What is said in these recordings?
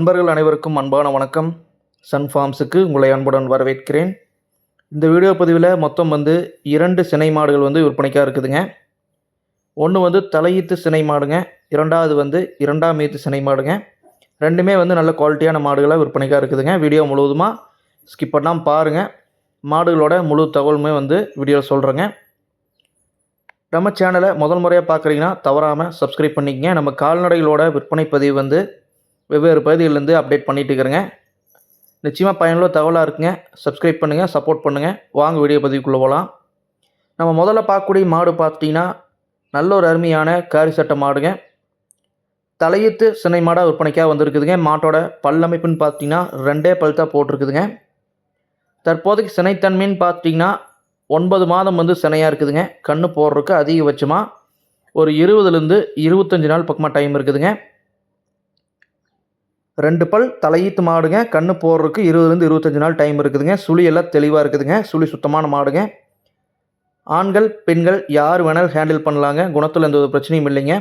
நண்பர்கள் அனைவருக்கும் அன்பான வணக்கம். சன் ஃபார்ம்ஸுக்கு உங்களை அன்புடன் வரவேற்கிறேன். இந்த வீடியோ பதிவில் மொத்தம் வந்து இரண்டு சினை மாடுகள் வந்து விற்பனைக்காக இருக்குதுங்க. ஒன்று வந்து தலையீத்து சினை மாடுங்க. இரண்டாவது வந்து இரண்டாம் ஈத்து சினை மாடுங்க. ரெண்டுமே வந்து நல்ல குவாலிட்டியான மாடுகளாக விற்பனைக்காக இருக்குதுங்க. வீடியோ முழுவதுமாக ஸ்கிப் பண்ணாமல் பாருங்கள் மாடுகளோட முழு தகவலுமே வந்து வீடியோவில் சொல்கிறேங்க நம்ம சேனலை முதல் முறையாக பார்க்குறீங்கன்னா தவறாமல் சப்ஸ்கிரைப் பண்ணிக்கங்க. நம்ம கால்நடைகளோட விற்பனை பதிவு வந்து வெவ்வேறு பகுதிகளிலேருந்து அப்டேட் பண்ணிகிட்டு இருக்கிறேங்க நிச்சயமாக பயனுள்ள தகவலாக இருக்குங்க. சப்ஸ்கிரைப் பண்ணுங்கள் சப்போர்ட் பண்ணுங்கள் வாங்க வீடியோ பதிவுக்குள்ளே போகலாம் நம்ம முதல்ல பார்க்கக்கூடிய மாடு பார்த்தீங்கன்னா நல்ல ஒரு அருமையான காரி சட்டை மாடுங்க. தலையீத்து சினை மாடாக விற்பனைக்காக வந்திருக்குதுங்க. மாட்டோட பல்லமைப்புன்னு பார்த்தீங்கன்னா ரெண்டே பல் தான் போட்டிருக்குதுங்க. தற்போதைக்கு சினைத்தன்மைன்னு பார்த்தீங்கன்னா ஒன்பது மாதம் வந்து சினையாக இருக்குதுங்க. கண்ணு போடுறதுக்கு அதிகபட்சமாக ஒரு இருபதுலேருந்து இருபத்தஞ்சி நாள் பக்கமாக டைம் இருக்குதுங்க. ரெண்டு பல் தலையீத்து மாடுங்க. கண்ணு போடுறதுக்கு இருபதுலேருந்து இருபத்தஞ்சி நாள் டைம் இருக்குதுங்க. சுழி எல்லாம் தெளிவாக இருக்குதுங்க. சுழி சுத்தமான மாடுங்க. ஆண்கள் பெண்கள் யார் வேணாலும் ஹேண்டில் பண்ணலாங்க. குணத்தில் எந்த ஒரு பிரச்சனையும் இல்லைங்க.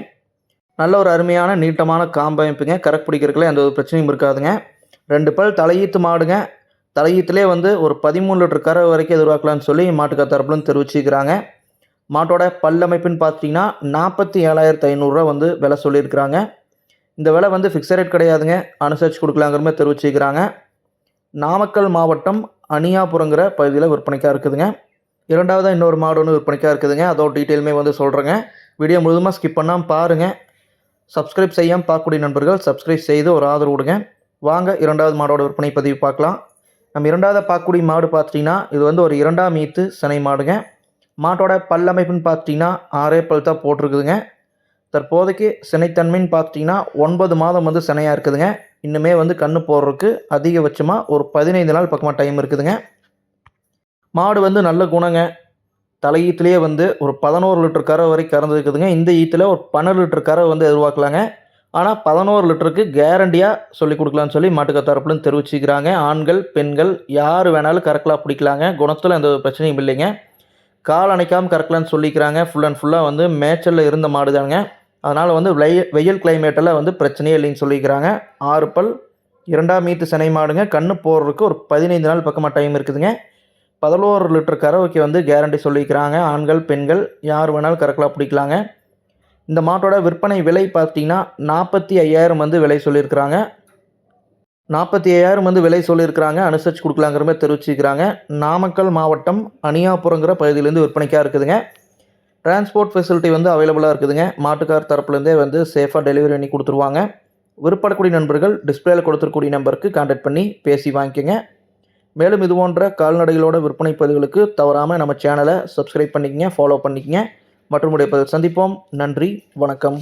நல்ல ஒரு அருமையான நீட்டமான காம்பமைப்புங்க கரெக்ட் பிடிக்கிறதுக்குள்ள எந்த ஒரு பிரச்சனையும் இருக்காதுங்க. ரெண்டு பல் தலையீத்து மாடுங்க. தலையீத்துலேயே வந்து ஒரு பதிமூணு லிட்டர் கரை வரைக்கும் எதிர்பார்க்கலாம்னு சொல்லி மாட்டுக்கார் தரப்புலன்னு தெரிவிச்சுக்கிறாங்க. மாட்டோட பல்லமைப்புன்னு பார்த்தீங்கன்னா நாற்பத்தி ஏழாயிரத்து ஐநூறுரூவா வந்து விலை சொல்லியிருக்கிறாங்க. இந்த விலை வந்து ஃபிக்ஸட் ரேட் கிடையாதுங்க. அனுசரித்து கொடுக்கலாங்கிற மாதிரி தெரிவிச்சுக்கிறாங்க நாமக்கல் மாவட்டம் அணியாபுரங்கிற பகுதியில் விற்பனைக்காக இருக்குதுங்க. இரண்டாவதாக இன்னொரு மாடு ஒன்று விற்பனைக்காக இருக்குதுங்க. அதோட டீட்டெயிலுமே வந்து சொல்கிறேங்க வீடியோ முழுதுமாக ஸ்கிப் பண்ணாமல் பாருங்கள் சப்ஸ்கிரைப் செய்யாமல் பார்க்கக்கூடிய நண்பர்கள் சப்ஸ்கிரைப் செய்து ஒரு ஆதரவு விடுங்க வாங்க இரண்டாவது மாடோட விற்பனை பதிவு பார்க்கலாம். நம்ம இரண்டாவது பார்க்கக்கூடிய மாடு பார்த்தீங்கன்னா இது வந்து ஒரு இரண்டாம் ஈத்து சினை மாடுங்க. மாட்டோட பல்லமைப்புன்னு பார்த்தீங்கன்னா ஆறே பல் தான் போட்டிருக்குதுங்க. தற்போதைக்கு சினைத்தன்மைன்னு பார்த்தீங்கன்னா ஒன்பது மாதம் வந்து சினையாக இருக்குதுங்க. இன்னுமே வந்து கண்ணு போடுறதுக்கு அதிகபட்சமாக ஒரு பதினைந்து நாள் பக்கமாக டைம் இருக்குதுங்க. மாடு வந்து நல்ல குணங்க. தலை ஈத்துலேயே வந்து ஒரு பதினோரு லிட்டர் கரை வரைக்கும் கறந்துருக்குதுங்க இந்த ஈத்தில் ஒரு பன்னெண்டு லிட்டர் கரை வந்து எதிர்பார்க்கலாங்க. ஆனால் பதினோரு லிட்டருக்கு கேரண்டியாக சொல்லி கொடுக்கலான்னு சொல்லி மாட்டுக்க தரப்புலன்னு தெரிவிச்சுக்கிறாங்க. ஆண்கள் பெண்கள் யார் வேணாலும் கறக்கலாம் பிடிக்கலாங்க. குணத்தில் எந்த ஒரு பிரச்சனையும் இல்லைங்க. கால் அணைக்காமல் கறக்கலான்னு சொல்லிக்கிறாங்க. ஃபுல் அண்ட் ஃபுல்லாக வந்து மேய்ச்சலில் இருந்த மாடு தானுங்க அதனால் வந்து வெயில் வெயில் கிளைமேட்டில் வந்து பிரச்சனையே இல்லைன்னு சொல்லிக்கிறாங்க. ஆறு பல் இரண்டாம் மீத்து சினை மாடுங்க. கண்ணு போடுறதுக்கு ஒரு பதினைந்து நாள் பக்கமாக டைம் இருக்குதுங்க. பதினோரு லிட்டர் கறவைக்கு வந்து கேரண்டி சொல்லிக்கிறாங்க. ஆண்கள் பெண்கள் யார் வேணாலும் கறக்கலாம் பிடிக்கலாங்க. இந்த மாட்டோட விற்பனை விலை பார்த்தீங்கன்னா நாற்பத்தி ஐயாயிரம் வந்து விலை சொல்லியிருக்கிறாங்க. நாற்பத்தி ஐயாயிரம் வந்து விலை சொல்லியிருக்கிறாங்க. அனுசரித்து கொடுக்கலாங்கிற மாதிரி தெரிவிச்சிருக்கிறாங்க நாமக்கல் மாவட்டம் அணியாபுரங்கிற பகுதியிலேருந்து விற்பனைக்காக இருக்குதுங்க. டிரான்ஸ்போர்ட் ஃபெசிலிட்டி வந்து அவைலபிளாக இருக்குதுங்க. மாட்டுக்கார் தரப்புலேருந்தே வந்து சேஃபாக டெலிவரி பண்ணி கொடுத்துருவாங்க. விருப்பப்படக்கூடிய நண்பர்கள் டிஸ்பிளேயில் கொடுத்துருக்கூடிய நம்பருக்கு கான்டாக்ட் பண்ணி பேசி வாங்கிக்கோங்க. மேலும் இது போன்ற கால்நடைகளோட விற்பனை பதிவுகளுக்கு தவறாமல் நம்ம சேனலை சப்ஸ்கிரைப் பண்ணிக்கங்க ஃபாலோ பண்ணிக்கங்க. மற்றும் உடைய பதில் சந்திப்போம். நன்றி வணக்கம்.